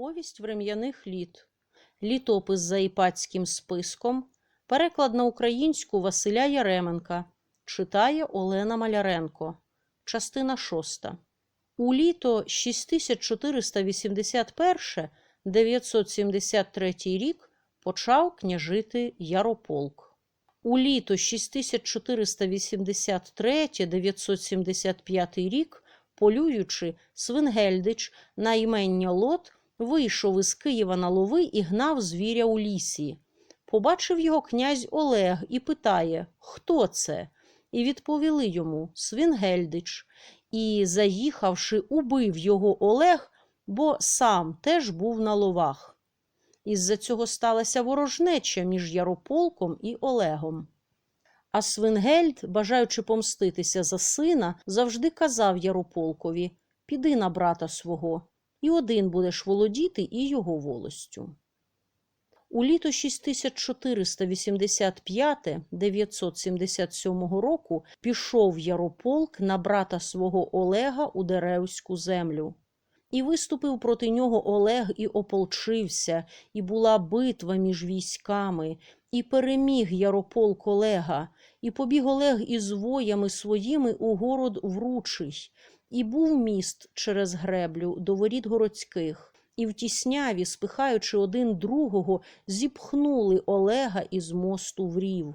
Повість врем'яних літ. Літопис за іпатським списком. Переклад на українську Василя Яременка. Читає Олена Маляренко. Частина шоста. У літо 6481-973 рік почав княжити Ярополк. У літо 6483-975 рік, полюючи, Свингельдич на імення Лот вийшов із Києва на лови і гнав звіря у лісі. Побачив його князь Олег і питає, хто це? І відповіли йому Свингельдич. І, заїхавши, убив його Олег, бо сам теж був на ловах. Із-за цього сталася ворожнеча між Ярополком і Олегом. А Свингельд, бажаючи помститися за сина, завжди казав Ярополкові Піди на брата свого, і один будеш володіти і його волостю. У літо 6485-977 року пішов Ярополк на брата свого Олега у Деревську землю. І виступив проти нього Олег і ополчився, і була битва між військами, і переміг Ярополк Олега, і побіг Олег із воями своїми у город Вручий, і був міст через греблю до воріт городських, і в тісняві, спихаючи один другого, зіпхнули Олега із мосту в рів.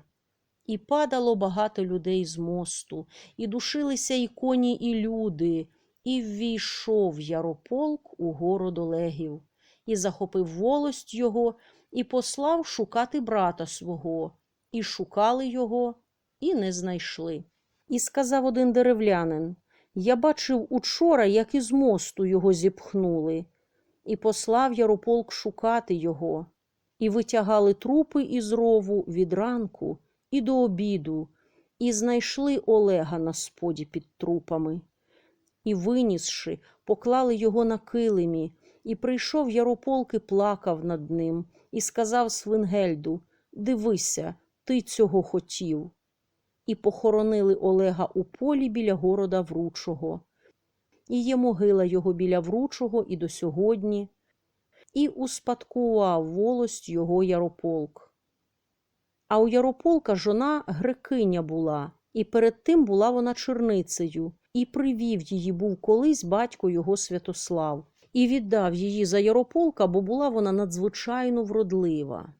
І падало багато людей з мосту, і душилися і коні, і люди, і ввійшов Ярополк у город Олегів, і захопив волость його, і послав шукати брата свого, і шукали його, і не знайшли. І сказав один деревлянин Я бачив учора, як із мосту його зіпхнули, і послав Ярополк шукати його, і витягали трупи із рову від ранку і до обіду, і знайшли Олега на споді під трупами. І, винісши, поклали його на килимі, і прийшов Ярополк і плакав над ним, і сказав Свингельду Дивися, ти цього хотів. І похоронили Олега у полі біля города Вручого. І є могила його біля Вручого і до сьогодні, і успадкував волость його Ярополк. А у Ярополка жона грекиня була, і перед тим була вона черницею, і привів її був колись батько його Святослав, і віддав її за Ярополка, бо була вона надзвичайно вродлива.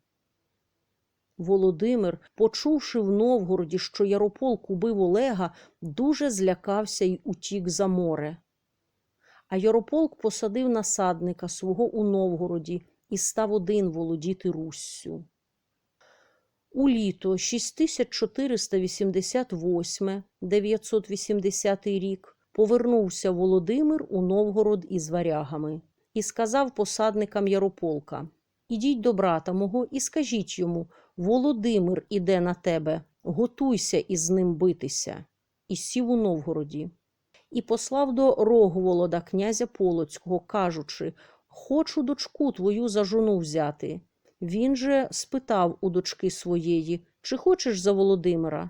Володимир, почувши в Новгороді, що Ярополк убив Олега, дуже злякався й утік за море. А Ярополк посадив насадника свого у Новгороді і став один володіти Руссю. У літо 6488-980 рік повернувся Володимир у Новгород із варягами і сказав посадникам Ярополка Ідіть до брата мого і скажіть йому Володимир іде на тебе, готуйся із ним битися. І сів у Новгороді. І послав до Рогволода князя Полоцького, кажучи Хочу дочку твою за жону взяти. Він же спитав у дочки своєї, чи хочеш за Володимира?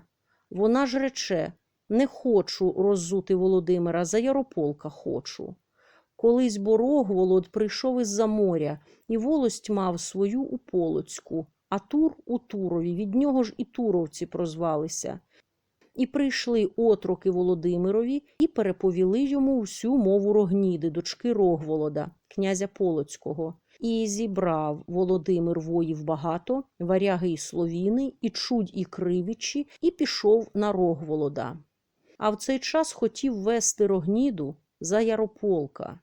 Вона ж рече не хочу роззути Володимира, за Ярополка хочу. Колись Борогволод прийшов із-за моря, і волость мав свою у Полоцьку, а Тур у Турові, від нього ж і туровці прозвалися. І прийшли отроки Володимирові і переповіли йому всю мову Рогніди, дочки Рогволода, князя Полоцького. І зібрав Володимир воїв багато, варяги й словіни, і чудь, і кривичі, і пішов на Рогволода. А в цей час хотів вести Рогніду за Ярополка.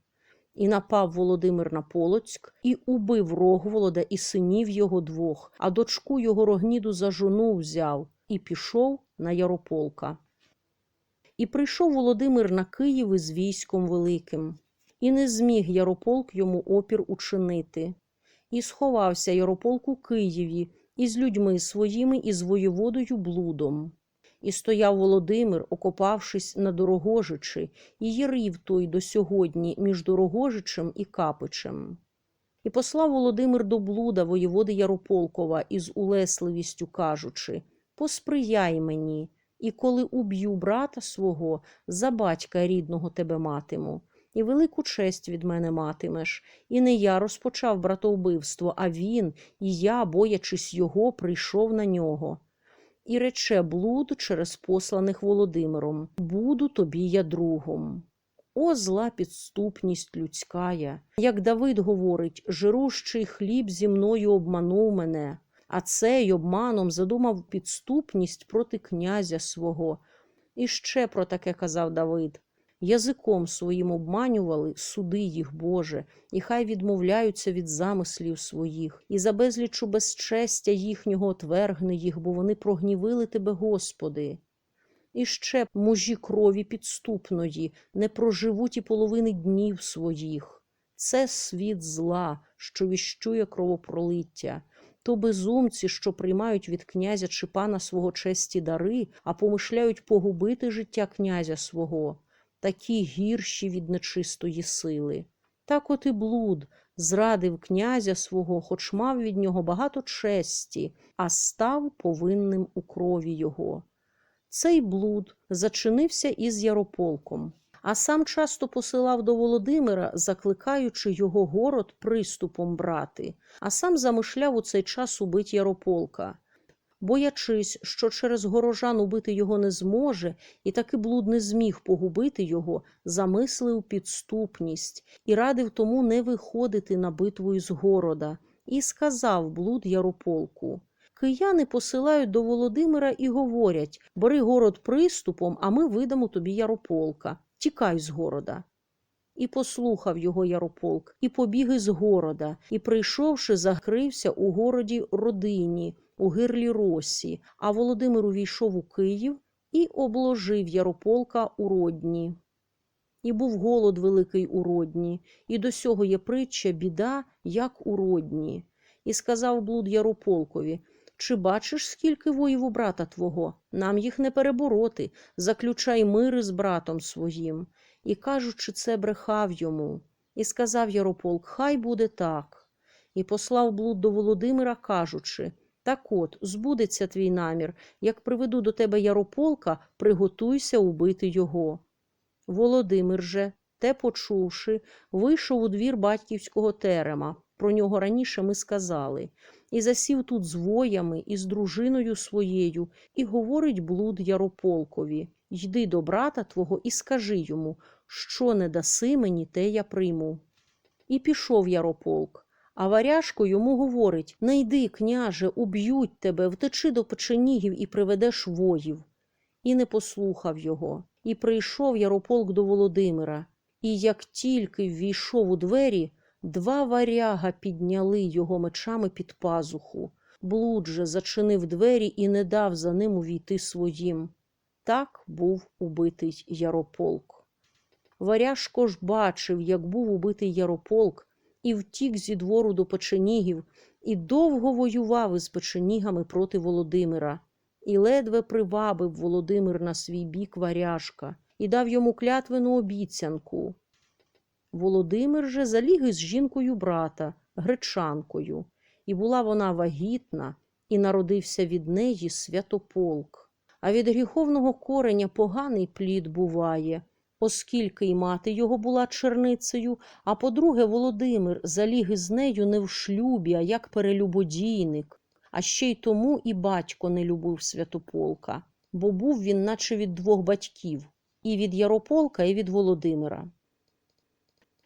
І напав Володимир на Полоцьк, і убив Рогволода і синів його двох, а дочку його Рогніду за жону взяв, і пішов на Ярополка. І прийшов Володимир на Київ із військом великим. І не зміг Ярополк йому опір учинити. І сховався Ярополк у Києві із людьми своїми і з воєводою блудом. І стояв Володимир, окопавшись на Дорогожичі, і їрів той до сьогодні між Дорогожичем і Капичем. І послав Володимир до блуда воєводи Ярополкова із улесливістю кажучи Посприяй мені, і коли уб'ю брата свого, за батька рідного тебе матиму і велику честь від мене матимеш. І не я розпочав братовбивство, а він, і я, боячись його, прийшов на нього. І рече блуд через посланих Володимиром Буду тобі я другом. О, зла підступність людськая! Як Давид говорить, жирущий хліб зі мною обманув мене, а цей обманом задумав підступність проти князя свого. І ще про таке казав Давид. Язиком своїм обманювали суди їх, Боже, і хай відмовляються від замислів своїх, і за безлічу безчестя їхнього отвергни їх, бо вони прогнівили тебе, Господи. І ще мужі крові підступної не проживуть і половини днів своїх. Це світ зла, що віщує кровопролиття. То безумці, що приймають від князя чи пана свого честі дари, а помишляють погубити життя князя свого, такі гірші від нечистої сили. Так от і блуд зрадив князя свого, хоч мав від нього багато честі, а став повинним у крові його. Цей блуд зачинився із Ярополком, а сам часто посилав до Володимира, закликаючи його город приступом брати, а сам замишляв у цей час убить Ярополка. Боячись, що через горожан убити його не зможе, і таки блуд не зміг погубити його, замислив підступність і радив тому не виходити на битву із города, і сказав блуд Ярополку. Кияни посилають до Володимира і говорять бери город приступом, а ми видамо тобі Ярополка. Тікай з города. І послухав його Ярополк, і побіг із города, і, прийшовши, закрився у городі родині, у гирлі Росі, а Володимир увійшов у Київ і обложив Ярополка у Родні. І був голод великий у Родні, і до сього є притча біда, як у Родні. І сказав блуд Ярополкові чи бачиш, скільки воїв у брата твого? Нам їх не перебороти, заключай мири з братом своїм. І, кажучи, це брехав йому. І сказав Ярополк, хай буде так. І послав блуд до Володимира, кажучи так от, збудеться твій намір, як приведу до тебе Ярополка, приготуйся убити його. Володимир же, те почувши, вийшов у двір батьківського терема. Про нього раніше ми сказали і засів тут з воями і з дружиною своєю, і говорить блуд Ярополкові Йди до брата твого і скажи йому, що не даси мені, те я прийму. І пішов Ярополк. А варяжко йому говорить Не йди, княже, уб'ють тебе, втечи до печенігів і приведеш воїв. І не послухав його. І прийшов Ярополк до Володимира. І як тільки ввійшов у двері, Два варяга підняли його мечами під пазуху. Блуд же зачинив двері і не дав за ним увійти своїм. Так був убитий Ярополк. Варяжко ж бачив, як був убитий Ярополк, і втік зі двору до печенігів, і довго воював із печенігами проти Володимира, і ледве привабив Володимир на свій бік варяжка і дав йому клятвену обіцянку. Володимир же заліг із жінкою брата, гречанкою, і була вона вагітна, і народився від неї святополк. А від гріховного кореня поганий плід буває, оскільки й мати його була черницею, а по-друге, Володимир заліг із нею не в шлюбі, а як перелюбодійник. А ще й тому і батько не любив святополка, бо був він, наче від двох батьків, і від Ярополка, і від Володимира.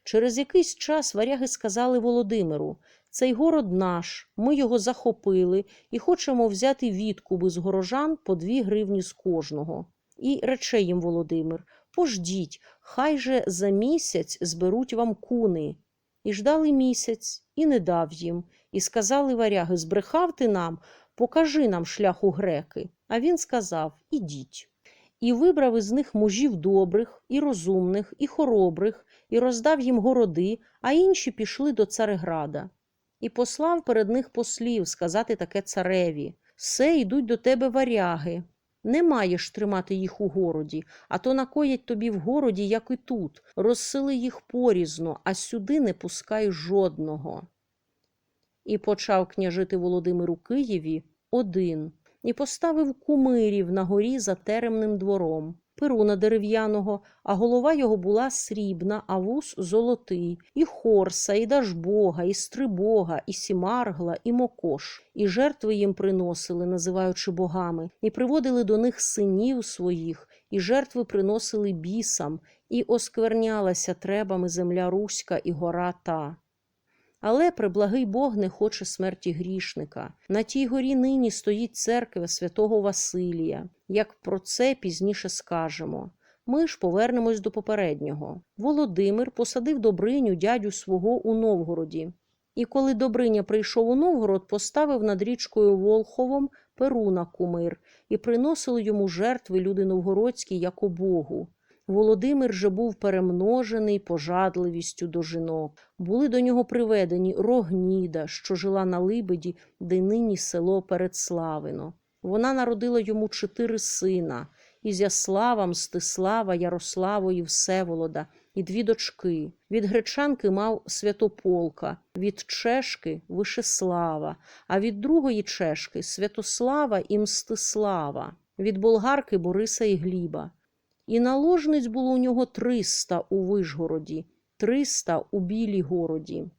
Через якийсь час варяги сказали Володимиру цей город наш, ми його захопили і хочемо взяти відкуби з горожан по дві гривні з кожного. І рече їм Володимир Пождіть, хай же за місяць зберуть вам куни. І ждали місяць, і не дав їм, і сказали варяги Збрехав ти нам, покажи нам шлях у греки. А він сказав Ідіть. І вибрав із них мужів добрих, і розумних, і хоробрих, і роздав їм городи, а інші пішли до Цареграда. І послав перед них послів сказати таке цареві Се йдуть до тебе варяги. Не маєш тримати їх у городі, а то накоять тобі в городі, як і тут, розсили їх порізно, а сюди не пускай жодного. І почав княжити Володимиру Києві один, і поставив кумирів на горі за теремним двором, перуна дерев'яного, а голова його була срібна, а вус золотий, і хорса, і дажбога, і стрибога, і сімаргла, і мокош. І жертви їм приносили, називаючи богами, і приводили до них синів своїх, і жертви приносили бісам, і осквернялася требами земля Руська і гора та. Але преблагий Бог не хоче смерті грішника. На тій горі нині стоїть церква святого Василія. Як про це пізніше скажемо. Ми ж повернемось до попереднього. Володимир посадив Добриню дядю свого у Новгороді. І коли Добриня прийшов у Новгород, поставив над річкою Волховом Перуна кумир і приносили йому жертви люди новгородські, як у Богу. Володимир же був перемножений пожадливістю до жінок. Були до нього приведені Рогніда, що жила на Либеді, де нині село Передславино. Вона народила йому чотири сина Ізяслава, Мстислава, Ярослава і Всеволода, і дві дочки. Від гречанки мав Святополка, від чешки Вишеслава, а від другої чешки Святослава і Мстислава, від болгарки Бориса і Гліба. І наложниць було у нього триста у Вишгороді, триста у Білій городі,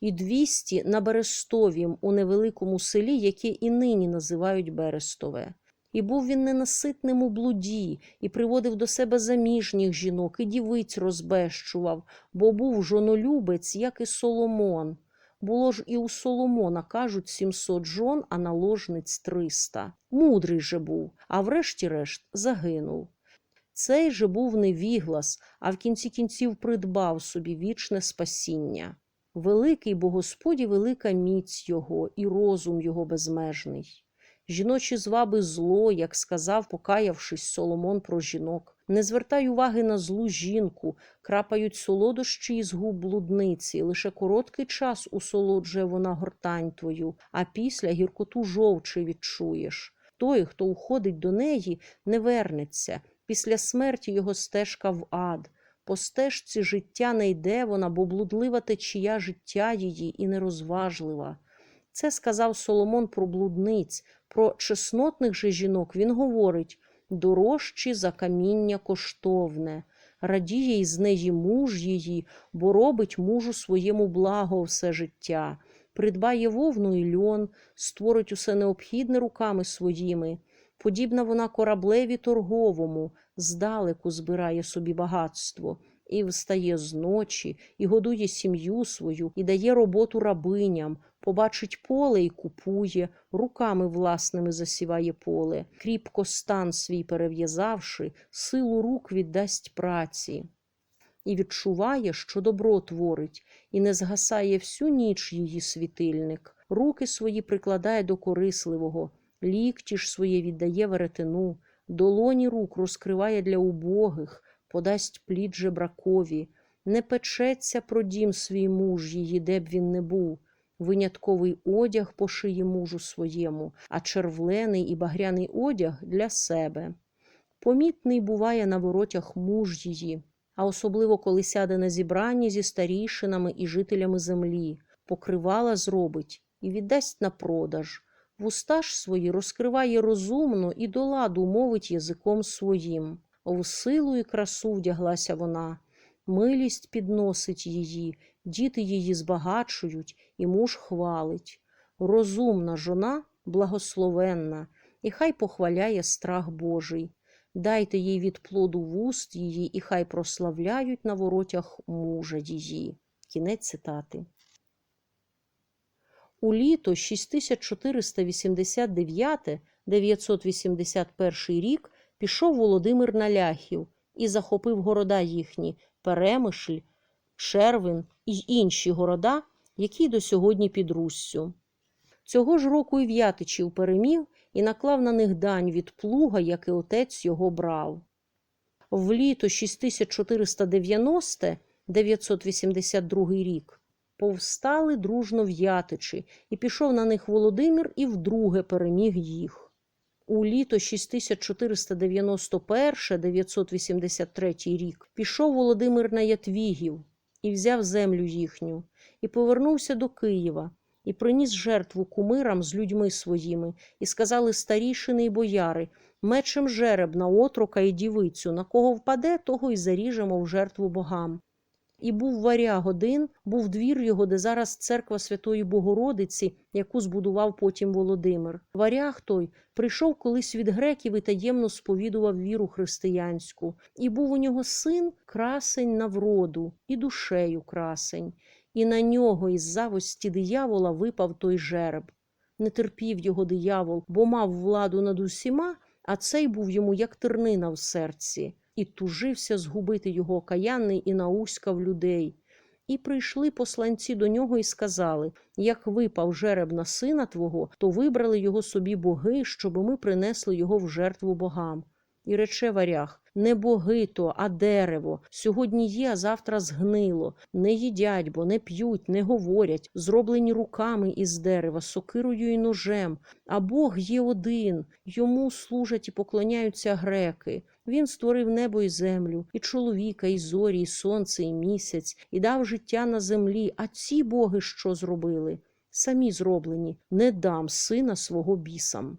і двісті на Берестовім у невеликому селі, яке і нині називають Берестове. І був він ненаситним у блуді, і приводив до себе заміжніх жінок, і дівиць розбещував, бо був жонолюбець, як і Соломон. Було ж і у Соломона, кажуть, сімсот жон, а наложниць триста. Мудрий же був, а врешті-решт загинув. Цей же був невіглас, а в кінці кінців придбав собі вічне спасіння. Великий бо Господі велика міць його і розум його безмежний. Жіночі зваби зло, як сказав, покаявшись Соломон про жінок. Не звертай уваги на злу жінку, крапають солодощі із губ блудниці, лише короткий час усолоджує вона гортань твою, а після гіркоту жовчи відчуєш. Той, хто уходить до неї, не вернеться. Після смерті його стежка в ад. По стежці життя не йде вона, бо блудлива течія життя її і нерозважлива. Це сказав Соломон про блудниць, про чеснотних же жінок він говорить дорожчі за каміння коштовне, радіє із неї муж її, бо робить мужу своєму благо все життя, придбає вовну і льон, створить усе необхідне руками своїми. Подібна вона кораблеві торговому, здалеку збирає собі багатство, і встає зночі, і годує сім'ю свою, і дає роботу рабиням, побачить поле і купує, руками власними засіває поле, кріпко стан свій перев'язавши, силу рук віддасть праці. І відчуває, що добро творить, і не згасає всю ніч її світильник, руки свої прикладає до корисливого, лікті ж своє віддає веретену, долоні рук розкриває для убогих, подасть плід жебракові, не печеться про дім свій муж її, де б він не був, винятковий одяг пошиє мужу своєму, а червлений і багряний одяг для себе. Помітний буває на воротях муж її, а особливо коли сяде на зібранні зі старішинами і жителями землі, покривала зробить і віддасть на продаж. Вуста ж свої розкриває розумно і до ладу мовить язиком своїм. В силу і красу вдяглася вона, милість підносить її, діти її збагачують, і муж хвалить. Розумна жона, благословенна, і хай похваляє страх Божий. Дайте їй від плоду вуст її, і хай прославляють на воротях мужа її. Кінець цитати. У літо 6489-981 рік пішов Володимир на ляхів і захопив города їхні Перемишль, Шервин і інші города, які до сьогодні під Руссю. Цього ж року і В'ятичів переміг і наклав на них дань від плуга, який отець його брав. В літо 6490-982 рік повстали дружно в'ятичі, і пішов на них Володимир і вдруге переміг їх. У літо 6491-983 рік пішов Володимир на Ятвігів і взяв землю їхню, і повернувся до Києва, і приніс жертву кумирам з людьми своїми, і сказали старішини й бояри мечем жереб на отрока і дівицю, на кого впаде, того й заріжемо в жертву богам. І був варяг один, був двір його, де зараз церква Святої Богородиці, яку збудував потім Володимир. Варяг той прийшов колись від греків і таємно сповідував віру християнську. І був у нього син красень на вроду, і душею красень. І на нього із завості диявола випав той жереб. Не терпів його диявол, бо мав владу над усіма, а цей був йому як тернина в серці і тужився згубити його окаянний і науськав людей. І прийшли посланці до нього і сказали як випав жереб на сина твого, то вибрали його собі боги, щоб ми принесли його в жертву богам. І рече варяг не боги то, а дерево. Сьогодні є, а завтра згнило. Не їдять, бо не п'ють, не говорять, зроблені руками із дерева, сокирою і ножем. А Бог є один, йому служать і поклоняються греки. Він створив небо і землю, і чоловіка, і зорі, і сонце, і місяць, і дав життя на землі. А ці боги що зробили? Самі зроблені, не дам сина свого бісам.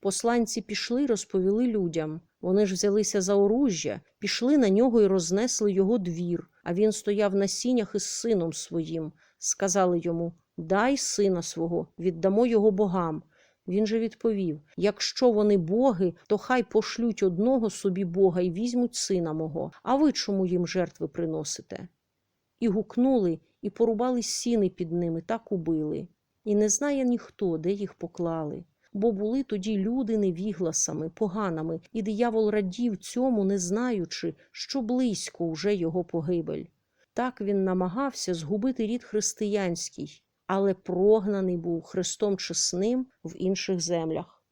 Посланці пішли, розповіли людям. Вони ж взялися за оружжя, пішли на нього і рознесли його двір, а він стояв на сінях із сином своїм. Сказали йому Дай сина свого, віддамо його богам. Він же відповів якщо вони боги, то хай пошлють одного собі бога і візьмуть сина мого, а ви чому їм жертви приносите? І гукнули, і порубали сіни під ними, так убили. І не знає ніхто, де їх поклали. Бо були тоді люди невігласами, поганими, і диявол радів цьому, не знаючи, що близько уже його погибель. Так він намагався згубити рід християнський, але прогнаний був Христом чесним в інших землях.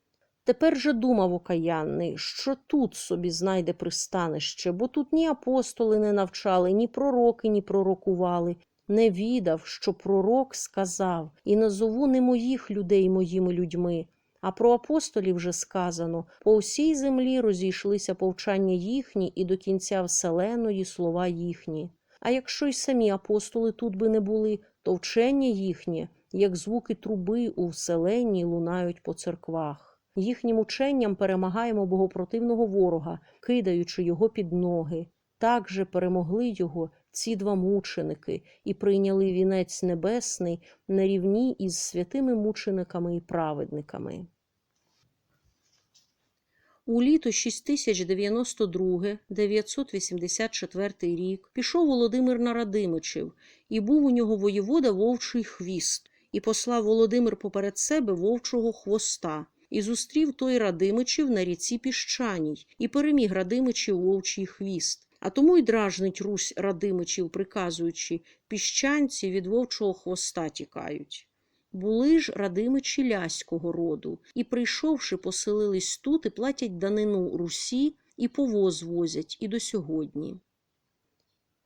Тепер же думав окаянний, що тут собі знайде пристанище, бо тут ні апостоли не навчали, ні пророки, ні пророкували. Не відав, що пророк сказав, і назову не моїх людей моїми людьми. А про апостолів вже сказано по усій землі розійшлися повчання їхні і до кінця вселеної слова їхні. А якщо й самі апостоли тут би не були, то вчення їхнє, як звуки труби у вселенні, лунають по церквах. Їхнім ученням перемагаємо богопротивного ворога, кидаючи його під ноги. Так же перемогли його ці два мученики і прийняли вінець небесний на рівні із святими мучениками і праведниками. У літо 6092 984 рік пішов Володимир на Радимичів, і був у нього воєвода вовчий хвіст, і послав Володимир поперед себе вовчого хвоста, і зустрів той Радимичів на ріці Піщаній, і переміг Радимичів вовчий хвіст. А тому й дражнить Русь Радимичів, приказуючи піщанці від вовчого хвоста тікають. Були ж радимичі ляського роду, і, прийшовши, поселились тут і платять данину Русі, і повоз возять і до сьогодні.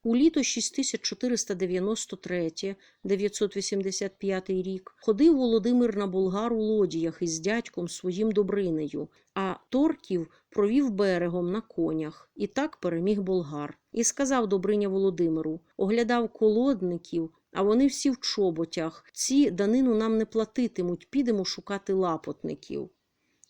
У літо 64-985 рік ходив Володимир на болгар у лодіях із дядьком своїм Добринею, а Торків провів берегом на конях, і так переміг болгар. І сказав Добриня Володимиру, оглядав колодників, а вони всі в чоботях. Ці данину нам не платитимуть, підемо шукати лапотників.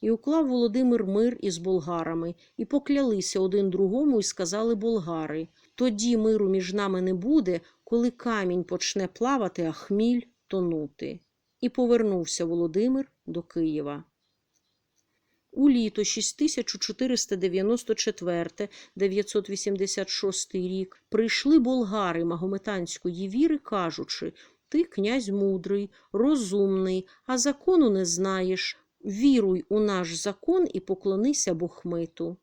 І уклав Володимир мир із болгарами, і поклялися один другому, і сказали болгари тоді миру між нами не буде, коли камінь почне плавати, а хміль тонути. І повернувся Володимир до Києва. У літо 64-986 рік прийшли болгари магометанської віри, кажучи Ти, князь мудрий, розумний, а закону не знаєш. Віруй у наш закон і поклонися Бохмиту.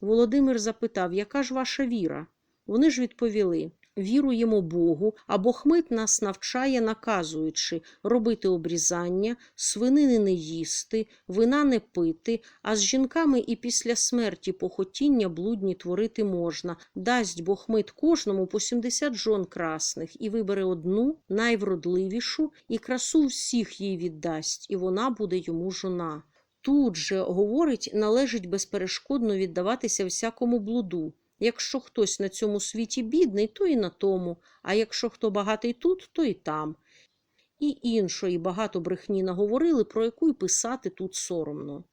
Володимир запитав, яка ж ваша віра? Вони ж відповіли віруємо Богу, а Бохмит нас навчає, наказуючи робити обрізання, свинини не їсти, вина не пити, а з жінками і після смерті похотіння блудні творити можна. Дасть Бохмит кожному по 70 жон красних і вибере одну найвродливішу, і красу всіх їй віддасть, і вона буде йому жона. Тут же, говорить, належить безперешкодно віддаватися всякому блуду. Якщо хтось на цьому світі бідний, то і на тому, а якщо хто багатий тут, то і там. І іншої багато брехні наговорили, про яку й писати тут соромно.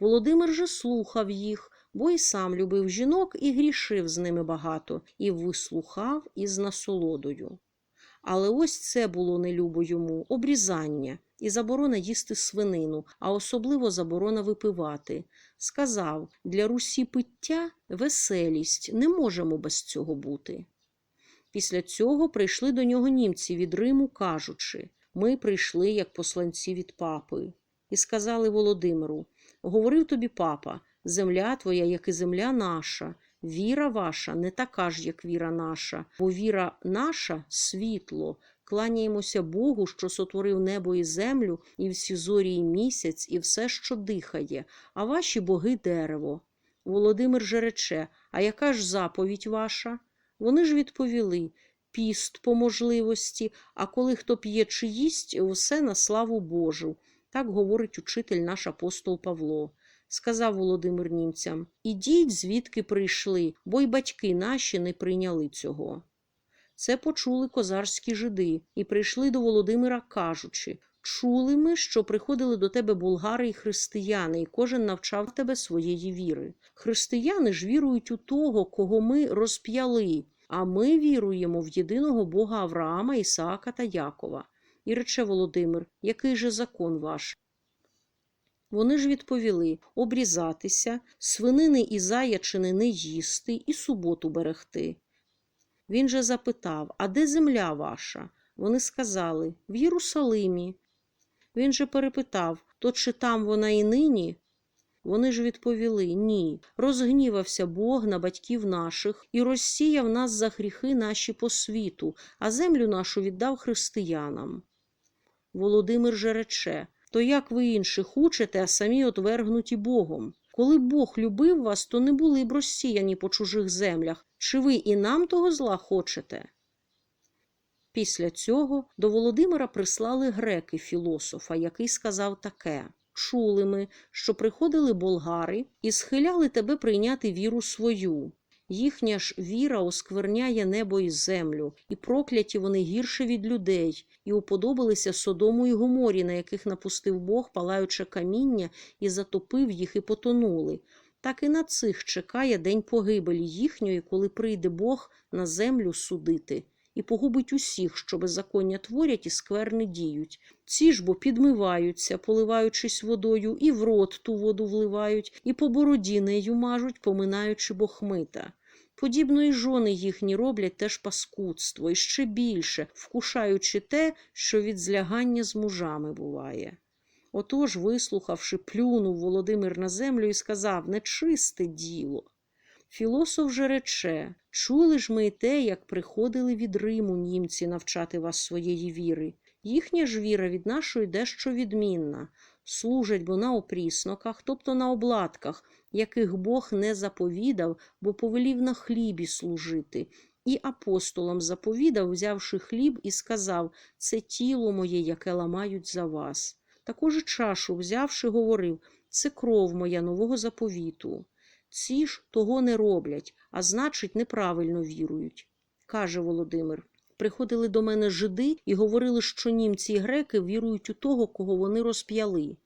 Володимир же слухав їх, бо й сам любив жінок і грішив з ними багато, і вислухав із насолодою. Але ось це було нелюбо йому обрізання і заборона їсти свинину, а особливо заборона випивати. Сказав для Русі пиття веселість, не можемо без цього бути. Після цього прийшли до нього німці від Риму, кажучи ми прийшли як посланці від папи. І сказали Володимиру говорив тобі папа, земля твоя, як і земля наша, віра ваша не така ж, як віра наша, бо віра наша світло. Кланяємося Богу, що сотворив небо і землю, і всі зорі і місяць, і все, що дихає, а ваші боги дерево. Володимир же рече, а яка ж заповідь ваша? Вони ж відповіли піст по можливості, а коли хто п'є чи їсть, все на славу Божу. Так говорить учитель наш апостол Павло. Сказав Володимир німцям Ідіть, звідки прийшли, бо й батьки наші не прийняли цього. Це почули козарські жиди і прийшли до Володимира, кажучи Чули ми, що приходили до тебе булгари і християни, і кожен навчав тебе своєї віри. Християни ж вірують у того, кого ми розп'яли, а ми віруємо в єдиного Бога Авраама, Ісаака та Якова. І рече Володимир, який же закон ваш? Вони ж відповіли обрізатися, свинини і заячини не їсти і суботу берегти. Він же запитав А де земля ваша? Вони сказали В Єрусалимі. Він же перепитав То чи там вона і нині? Вони ж відповіли Ні. Розгнівався Бог на батьків наших і розсіяв нас за гріхи наші по світу, а землю нашу віддав християнам. Володимир же рече то як ви інших учите, а самі отвергнуті Богом? Коли Бог любив вас, то не були б розсіяні по чужих землях. Чи ви і нам того зла хочете? Після цього до Володимира прислали греки філософа, який сказав таке Чули ми, що приходили болгари і схиляли тебе прийняти віру свою. Їхня ж віра оскверняє небо і землю, і прокляті вони гірше від людей, і уподобалися Содому і Гоморі, на яких напустив Бог палаюче каміння, і затопив їх, і потонули. Так і на цих чекає день погибелі їхньої, коли прийде Бог на землю судити, і погубить усіх, що беззаконня творять і скверни діють. Ці ж бо підмиваються, поливаючись водою, і в рот ту воду вливають, і по бороді нею мажуть, поминаючи бохмита. Подібно і жони їхні роблять теж паскудство, і ще більше, вкушаючи те, що від злягання з мужами буває. Отож, вислухавши, плюнув Володимир на землю і сказав нечисте діло. Філософ же рече чули ж ми й те, як приходили від Риму німці навчати вас своєї віри. Їхня ж віра від нашої дещо відмінна. Служать бо на опрісноках, тобто на обладках, яких Бог не заповідав, бо повелів на хлібі служити. І апостолам заповідав, взявши хліб, і сказав це тіло моє, яке ламають за вас. Також чашу, взявши, говорив це кров моя нового заповіту. Ці ж того не роблять, а значить, неправильно вірують. Каже Володимир. Приходили до мене жиди і говорили, що німці і греки вірують у того, кого вони розп'яли.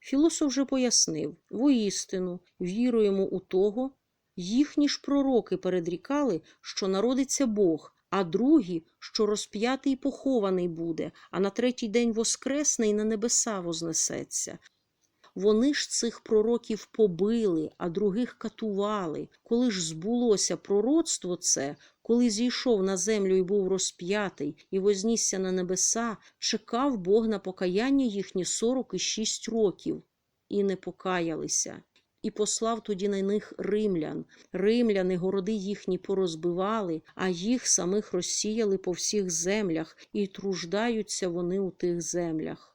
Філософ же пояснив воістину, віруємо у того, їхні ж пророки передрікали, що народиться Бог, а другі, що розп'ятий похований буде, а на третій день воскресне і на небеса вознесеться. Вони ж цих пророків побили, а других катували. Коли ж збулося пророцтво це, коли зійшов на землю і був розп'ятий, і вознісся на небеса, чекав Бог на покаяння їхні сорок і шість років, і не покаялися. І послав тоді на них римлян. Римляни городи їхні порозбивали, а їх самих розсіяли по всіх землях, і труждаються вони у тих землях.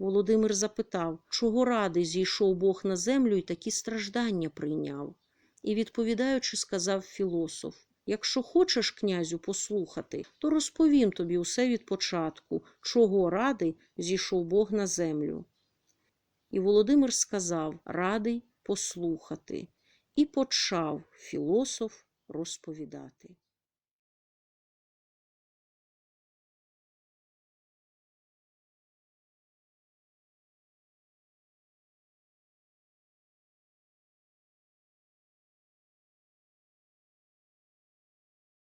Володимир запитав, чого ради зійшов Бог на землю і такі страждання прийняв. І, відповідаючи, сказав філософ Якщо хочеш, князю, послухати, то розповім тобі усе від початку, чого ради зійшов Бог на землю. І Володимир сказав радий послухати, і почав філософ розповідати.